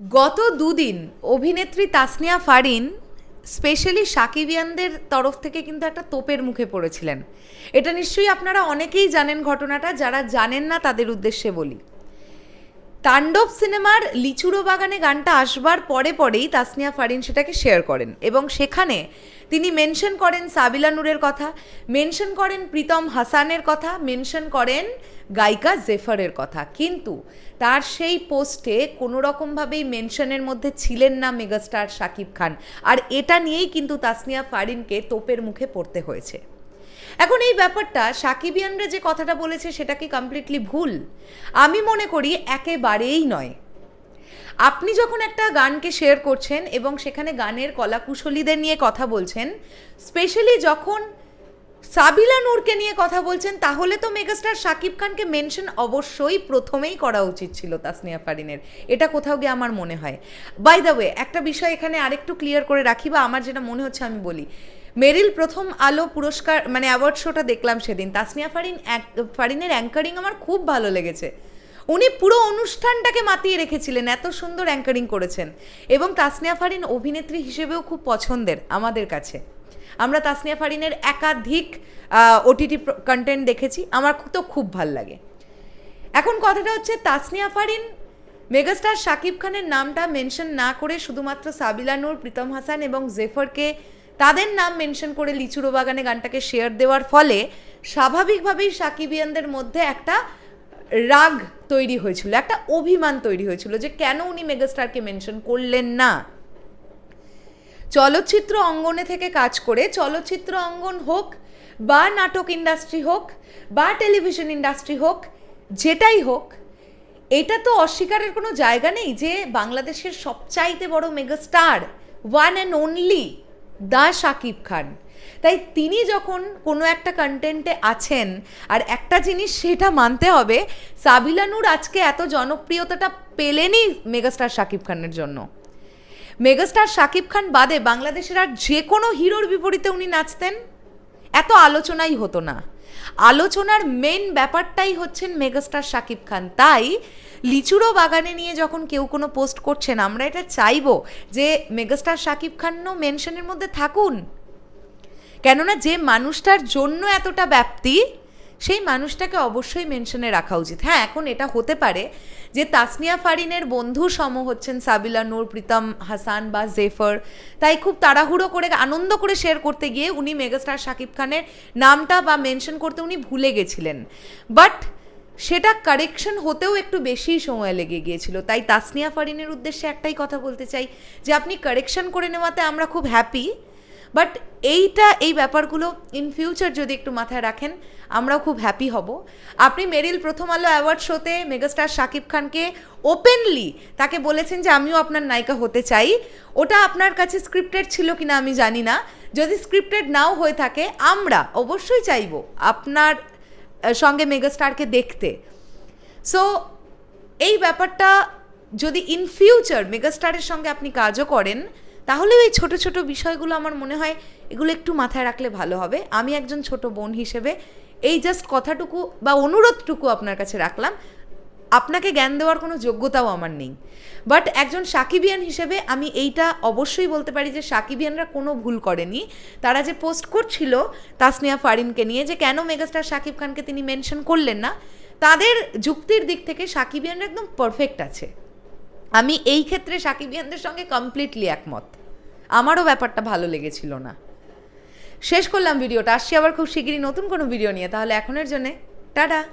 গত দুদিন অভিনেত্রী তাসনিয়া ফারিন, স্পেশালি সাকিবিয়ানদের তরফ থেকে কিন্তু একটা তোপের মুখে পড়েছিলেন। এটা নিশ্চয়ই আপনারা অনেকেই জানেন ঘটনাটা, যারা জানেন না তাদের উদ্দেশ্যে বলি। তাণ্ডব সিনেমার লিচুড়ো বাগানে গানটা আসবার পরে পরেই তাসনিয়া ফারিন সেটাকে শেয়ার করেন এবং সেখানে তিনি মেনশন করেন সাবিলা নূরের কথা মেনশন করেন প্রীতম হাসানের কথা মেনশন করেন গায়িকা জেফারের কথা। কিন্তু তার সেই পোস্টে কোনো রকমভাবেই মেনশনের মধ্যে ছিলেন না মেগাস্টার শাকিব খান। আর এটা নিয়েই কিন্তু তাসনিয়া ফারিনকে তোপের মুখে পড়তে হয়েছে। এখন এই ব্যাপারটা সাকিবিয়ানরা যে কথাটা বলেছে সেটা কি কমপ্লিটলি ভুল? আমি মনে করি একেবারেই নয়। আপনি যখন একটা গানকে শেয়ার করছেন এবং সেখানে গানের কলাকুশলীদের নিয়ে কথা বলছেন স্পেশালি যখন সাবিলা নূরকে নিয়ে কথা বলছেন, তাহলে তো মেগাস্টার শাকিব খানকে মেনশন অবশ্যই প্রথমেই করা উচিত ছিল তাসনিয়া ফারিনের। এটা কোথাও গিয়ে আমার মনে হয়। বাই দ্য ওয়ে একটা বিষয় এখানে আরেকটু ক্লিয়ার করে রাখি বা আমার যেটা মনে হচ্ছে আমি বলি। মেরিল প্রথম আলো পুরস্কার মানে অ্যাওয়ার্ড শোটা দেখলাম সেদিন। তাসনিয়া ফারিন ফারিনের অ্যাঙ্কারিং আমার খুব ভালো লেগেছে। উনি পুরো অনুষ্ঠানটাকে মাতিয়ে রেখেছিলেন, এত সুন্দর অ্যাঙ্কারিং করেছেন। এবং তাসনিয়া ফারিন অভিনেত্রী হিসেবেও খুব পছন্দের আমাদের কাছে। আমরা তাসনিয়া ফারিনের একাধিক ওটিটি কন্টেন্ট দেখেছি, আমার তো খুব ভালো লাগে। এখন কথাটা হচ্ছে তাসনিয়া ফারিন, মেগাস্টার শাকিব খানের নামটা মেনশন না করে শুধুমাত্র সাবিলা নূর, প্রীতম হাসান এবং জেফারকে তাদের নাম মেনশন করে লিচুরো বাগানে গানটাকে শেয়ার দেওয়ার ফলে স্বাভাবিকভাবেই সাকিবিয়ানদের মধ্যে একটা রাগ তৈরি হয়েছিল, একটা অভিমান তৈরি হয়েছিল যে কেন উনি মেগাস্টারকে মেনশন করলেন না। চলচ্চিত্র অঙ্গনে থেকে কাজ করে চলচ্চিত্র অঙ্গন হোক বা নাটক ইন্ডাস্ট্রি হোক বা টেলিভিশন ইন্ডাস্ট্রি হোক, যেটাই হোক, এটা তো অস্বীকারের কোনো জায়গা নেই যে বাংলাদেশের সবচাইতে বড় megastar one and only the Shakib Khan. তাই তিনি যখন কোনো একটা কন্টেন্টে আছেন, আর একটা জিনিস সেটা মানতে হবে, সাবিলানুর আজকে এত জনপ্রিয়তাটা পেলেনই মেগাস্টার শাকিব খানের জন্য। মেগাস্টার শাকিব খান বাদে বাংলাদেশের আর যে কোনো হিরোর বিপরীতে উনি নাচতেন। এত আলোচনাই হতো না। আলোচনার মেন ব্যাপারটাই হচ্ছেন মেগাস্টার শাকিব খান। তাই লিচুরো বাগানে নিয়ে যখন কেউ কোনো পোস্ট করছেন আমরা এটা চাইব যে মেগাস্টার শাকিব খানও মেনশনের মধ্যে থাকুন। কেননা যে মানুষটার জন্য এতটা ব্যাপ্তি সেই মানুষটাকে অবশ্যই মেনশনে রাখা উচিত। হ্যাঁ এখন এটা হতে পারে যে তাসনিয়া ফারিনের বন্ধু সম হচ্ছেন সাবিলা নূর, প্রীতম হাসান বা জেফার। তাই খুব তাড়াহুড়ো করে, আনন্দ করে শেয়ার করতে গিয়ে উনি মেগাস্টার শাকিব খানের নামটা বা মেনশন করতে উনি ভুলে গেছিলেন। বাট সেটা কারেকশন হতেও একটু বেশিই সময় লেগে গিয়েছিল। তাই তাসনিয়া ফারিনের উদ্দেশ্যে একটাই কথা বলতে চাই যে, আপনি কারেকশন করে নেওয়াতে আমরা খুব হ্যাপি বাট এইটা, এই ব্যাপারগুলো ইন ফিউচার যদি একটু মাথায় রাখেন, আমরাও খুব হ্যাপি হব। আপনি মেরিল প্রথম আলো অ্যাওয়ার্ড শোতে মেগাস্টার শাকিব খানকে ওপেনলি তাকে বলেছেন যে, আমিও আপনার নায়িকা হতে চাই। ওটা আপনার কাছে স্ক্রিপ্টেড ছিল কিনা আমি জানি না। যদি স্ক্রিপ্টেড নাও হয়ে থাকে, আমরা অবশ্যই চাইব আপনার সঙ্গে মেগাস্টারকে দেখতে। সো এই ব্যাপারটা যদি ইন ফিউচার মেগাস্টারের সঙ্গে আপনি কাজও করেন তাহলেও এই ছোট ছোট বিষয়গুলো আমার মনে হয় এগুলো একটু মাথায় রাখলে ভালো হবে। আমি একজন ছোট বোন হিসেবে এই জাস্ট কথাটুকু বা অনুরোধটুকু আপনার কাছে রাখলাম। আপনাকে জ্ঞান দেওয়ার কোনো যোগ্যতাও আমার নেই। বাট একজন সাকিবিয়ান হিসেবে আমি এইটা অবশ্যই বলতে পারি যে সাকিবিয়ানরা কোনো ভুল করেনি। তারা যে পোস্ট করছিল তাসনিয়া ফারিনকে নিয়ে যে কেন মেগাস্টার সাকিব খানকে তিনি মেনশন করলেন না, তাদের যুক্তির দিক থেকে সাকিবিয়ানরা একদম পারফেক্ট আছে। আমি এই ক্ষেত্রে সাকিবিয়ানদের সঙ্গে কমপ্লিটলি একমত। আমারও ব্যাপারটা ভালো লেগেছিল না। শেষ করলাম ভিডিওটা। আসছি আবার খুব শিগগিরই নতুন কোনো ভিডিও নিয়ে। তাহলে এখনের জন্যে, টাটা!